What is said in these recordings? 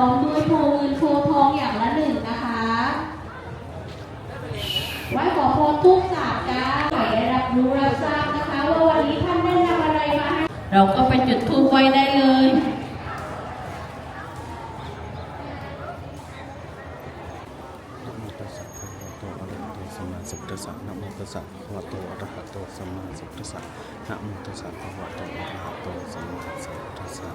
ร้อมด้วยโพเงินโพทองอย่างละหนึ่งนะคะไหว้ขอพรทุกศาสตร์จ้าขอได้รับรู้รับทราบนะคะว่าวันนี้ท่านได้นำอะไรมาให้เราก็ไปจุดธูปไว้ได้เลยนะโมตัสสะโตอรหะโตสัมมาสัมพุทธัสสะนะโมตัสสะภะคะวะโตอะระหะโตสัมมาสัมพุทธัสสะนะโมตัสสะภะคะวะโตอะระหะโตสัมมาสัมพุทธัสสะ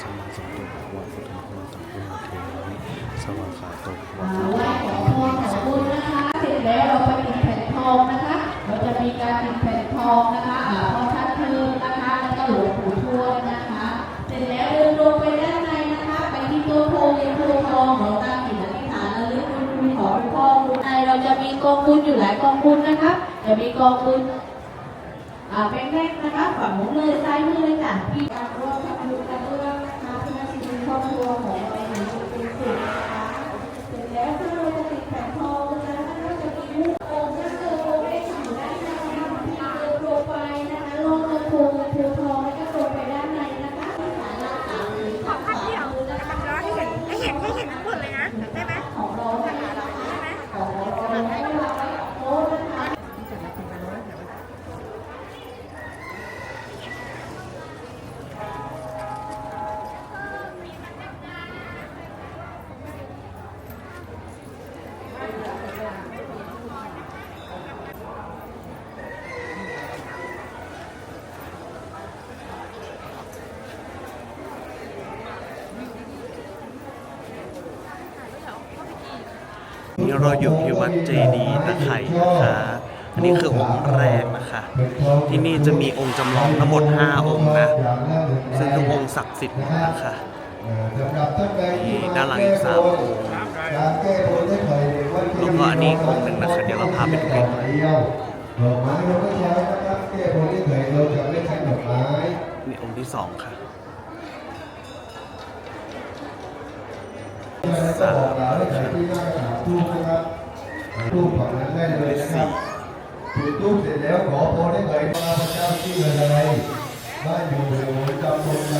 สัมมาสัมพุทโธภะคะวะพุทธังพระตังพุทธเทวิส วากขาโตภะคะวะอ่าโตไหว้ขอพรขอบุญนะคะเสร็จแล้วเราไปติดแผ่นทองนะคะ เราจะมีการติดแผ่นทองนะคะอ่าพ่อท่านเทิงนะคะแล้วก็หลวงปู่ทวดนะคะ เสร็จแล้วเดินลงไปด้านในนะคะ ไปที่ต้นโพเงินโพทองเราตั้งจิตอธิษฐานระลึกบุญคุณของคุณพ่อคุณนายเราจะมีกองบุญอยู่หลายกองบุญนะคะจะมีกองบุญอ่าเป็นแรกนะคะฝั่งมือเลยซ้ายมือเลยจ้ะพี่การร่วมทำบุญกันเรื่องนะคะเพื่อชีวิตครอบครัวของเรา นี่เราอยู่ที่วัดเจดีย์ตะไคร่นะคะ อันนี้คือองค์แรกนะคะ ที่นี่จะมีองค์จำลองทั้งหมด 5 องค์นะ ซึ่งทุกองค์ศักดิ์สิทธิ์นะคะนี่ด้านหลังอีกสามองค์แล้วก็อันนี้องค์หนึ่งนะคะ เดี๋ยวเราพาไปดูกันดอกไม้เราก็ใช้นะครับแก้บนที่เคยเราจะไม่ใช้ดอกไม้นี่องค์ที่สองค่ะแล้วก็บอกกล่าวให้ใครที่หน้ากระ ทูบฝั่งนั้นได้เลยนะครับจุดทูบเสร็จแล้วขอพรได้เลยพระเจ้าที่เมือะไรบ้านอยู่หรือจำตรงใดต้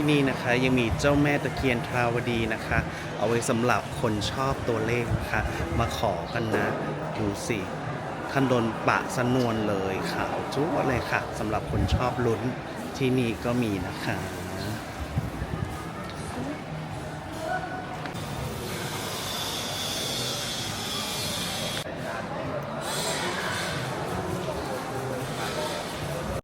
ที่นี่นะคะ ยังมีเจ้าแม่ตะเคียนทราวดีนะคะ เอาไว้สำหรับคนชอบตัวเลขนะคะ มาขอกันนะ ดูสิท่านโดนปะสนวนเลยขาวจุ๊วเลยค่ะสำหรับคนชอบลุ้นที่นี่ก็มีนะคะ